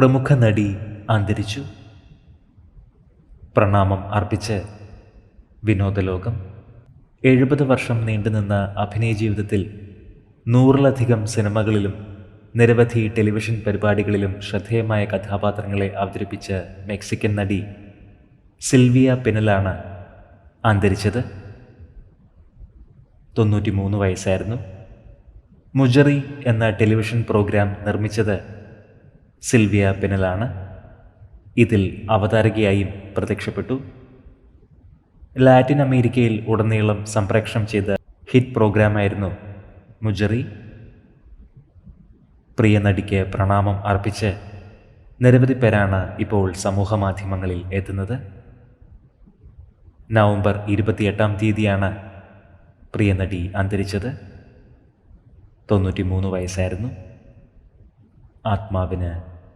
പ്രമുഖ നടി അന്തരിച്ചു. പ്രണാമം അർപ്പിച്ച് വിനോദലോകം. എഴുപത് വർഷം നീണ്ടുനിന്ന അഭിനയ ജീവിതത്തിൽ നൂറിലധികം സിനിമകളിലും നിരവധി ടെലിവിഷൻ പരിപാടികളിലും ശ്രദ്ധേയമായ കഥാപാത്രങ്ങളെ അവതരിപ്പിച്ച മെക്സിക്കൻ നടി സിൽവിയ പിനലാണ് അന്തരിച്ചത്. തൊണ്ണൂറ്റിമൂന്ന് വയസ്സായിരുന്നു. മുജറി എന്ന ടെലിവിഷൻ പ്രോഗ്രാം നിർമ്മിച്ചത് സിൽവിയ പിനലാണ് ഇതിൽ അവതാരകയായും പ്രത്യക്ഷപ്പെട്ടു. ലാറ്റിൻ അമേരിക്കയിൽ ഉടനീളം സംപ്രേക്ഷണം ചെയ്ത ഹിറ്റ് പ്രോഗ്രാമായിരുന്നു മുജറി. പ്രിയ നടിക്ക് പ്രണാമം അർപ്പിച്ച് നിരവധി പേരാണ് ഇപ്പോൾ സമൂഹ മാധ്യമങ്ങളിൽ എത്തുന്നത്. നവംബർ ഇരുപത്തിയെട്ടാം തീയതിയാണ് പ്രിയ നടി അന്തരിച്ചത്. തൊണ്ണൂറ്റിമൂന്ന് വയസ്സായിരുന്നു. ആത്മാവിന്